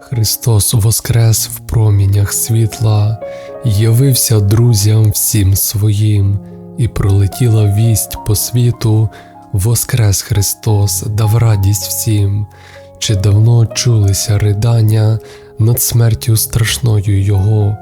Христос воскрес в промінях світла, явився друзям всім своїм, і пролетіла вість по світу, воскрес Христос, дав радість всім, чи давно чулися ридання над смертю страшною Його,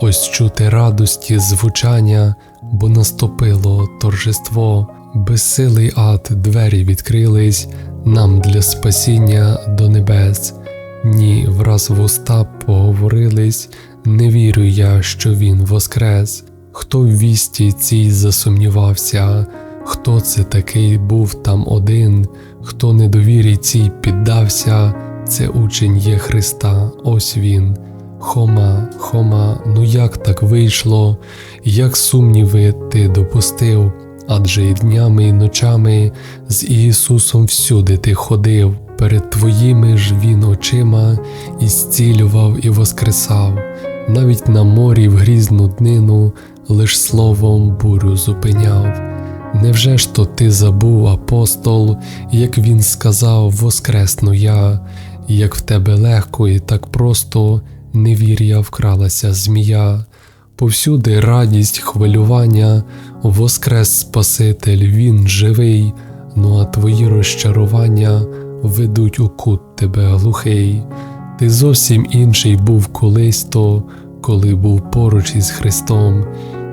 ось чути радості звучання, бо наступило торжество, безсилий ад двері відкрились нам для спасіння до небес. Ні, враз вуста поговорились, не вірю я, що він воскрес. Хто в вісті цій засумнівався, хто це такий був там один, хто недовірі цій піддався, це учень є Христа, ось він. Хома, Хома, ну як так вийшло, як сумніви ти допустив, адже і днями, і ночами з Ісусом всюди ти ходив, перед твоїми ж він очима і зцілював і воскресав, навіть на морі в грізну днину лиш словом бурю зупиняв. Невже ж то ти забув, апостол, як він сказав, воскресну я, як в тебе легко і так просто невір'я вкралася змія, повсюди радість, хвилювання, воскрес Спаситель, він живий, ну а твої розчарування ведуть у кут тебе глухий. Ти зовсім інший був колись то, коли був поруч із Христом,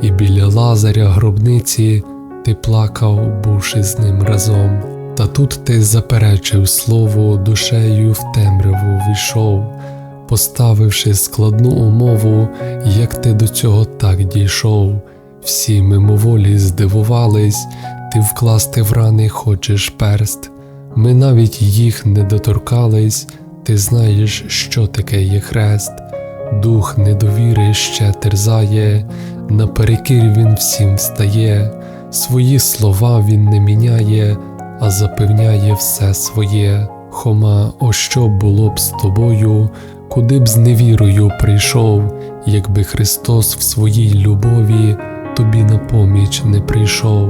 і біля лазаря гробниці ти плакав, бувши з ним разом. Та тут ти заперечив слово, душею в темряву війшов, поставивши складну умову, як ти до цього так дійшов. Всі мимоволі здивувались, ти вкласти в рани хочеш перст. Ми навіть їх не доторкались, ти знаєш, що таке є хрест. Дух недовіри ще терзає, наперекір він всім встає, свої слова він не міняє, а запевняє все своє. Хома, о що було б з тобою, куди б з невірою прийшов, якби Христос в своїй любові тобі на поміч не прийшов.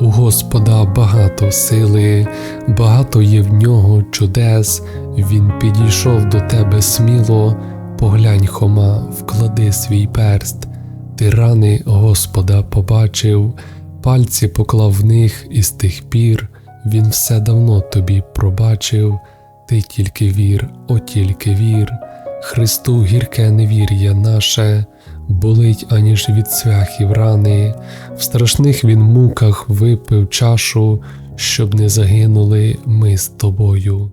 У Господа багато сили, багато є в нього чудес, Він підійшов до тебе сміло, поглянь, Хома, вклади свій перст, ти рани Господа побачив, пальці поклав в них і з тих пір Він все давно тобі пробачив, ти тільки вір, о тільки вір, Христу гірке невір'я наше, болить аніж від цвяхів рани, в страшних він муках випив чашу, щоб не загинули ми з тобою.